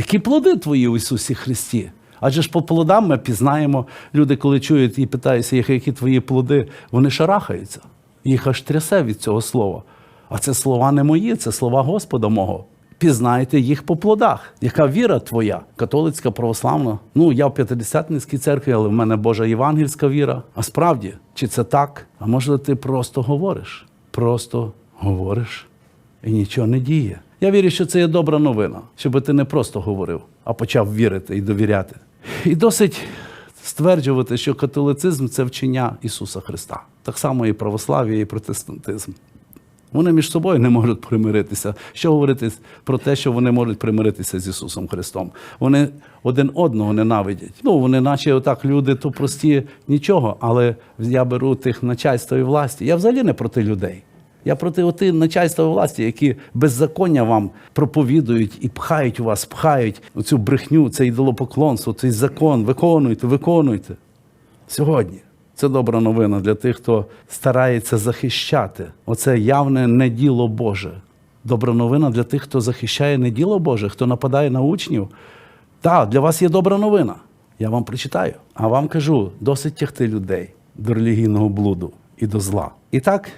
Які плоди твої в Ісусі Христі? Адже ж по плодам ми пізнаємо, люди, коли чують і питаються які твої плоди, вони шарахаються. Їх аж трясе від цього слова. А це слова не мої, це слова Господа мого. Пізнайте їх по плодах. Яка віра твоя? Католицька, православна? Ну, я в п'ятидесятницькій церкві, але в мене Божа євангельська віра. А справді, чи це так? А може ти просто говориш? Просто говориш і нічого не діє. Я вірю, що це є добра новина, щоб ти не просто говорив, а почав вірити і довіряти. І досить стверджувати, що католицизм це вчення Ісуса Христа. Так само і православ'я, і протестантизм. Вони між собою не можуть примиритися. Що говорити про те, що вони можуть примиритися з Ісусом Христом? Вони один одного ненавидять. Ну, вони, наче отак, люди, то прості нічого, але я беру тих начальства і власті. Я взагалі не проти людей. Я проти оти начальства власті, які беззаконня вам проповідують і пхають у вас, пхають цю брехню, це ідолопоклонство, цей закон. Виконуйте, виконуйте. Сьогодні це добра новина для тих, хто старається захищати. Оце явне не діло Боже. Добра новина для тих, хто захищає не діло Боже, хто нападає на учнів. Так, для вас є добра новина. Я вам прочитаю. А вам кажу, досить тягти людей до релігійного блуду і до зла. І так,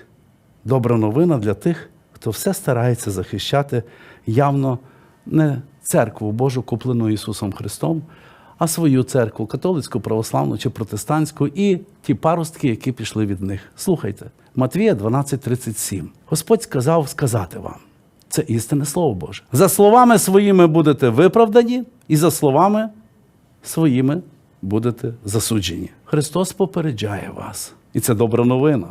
добра новина для тих, хто все старається захищати явно не церкву Божу, куплену Ісусом Христом, а свою церкву, католицьку, православну чи протестантську, і ті паростки, які пішли від них. Слухайте, Матвія 12:37. Господь сказав сказати вам. Це істинне слово Боже. За словами своїми будете виправдані, і за словами своїми будете засуджені. Христос попереджає вас. І це добра новина.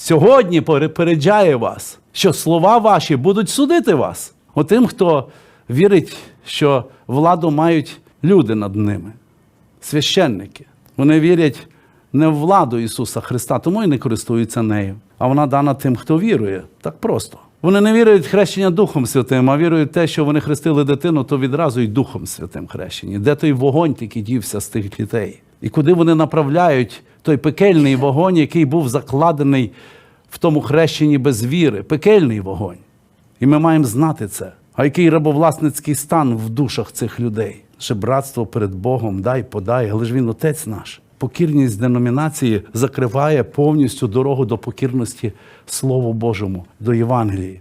Сьогодні попереджає вас, що слова ваші будуть судити вас. Отим, хто вірить, що владу мають люди над ними, священники. Вони вірять не в владу Ісуса Христа, тому і не користуються нею. А вона дана тим, хто вірує. Так просто. Вони не вірують в хрещення Духом Святим, а вірують в те, що вони хрестили дитину, то відразу й Духом Святим хрещені. Де той вогонь тільки дівся з тих дітей? І куди вони направляють той пекельний вогонь, який був закладений в тому хрещенні без віри? Пекельний вогонь. І ми маємо знати це. А який рабовласницький стан в душах цих людей? Ще братство перед Богом, дай, подай, але ж він отець наш. Покірність деномінації закриває повністю дорогу до покірності Слову Божому, до Євангелії.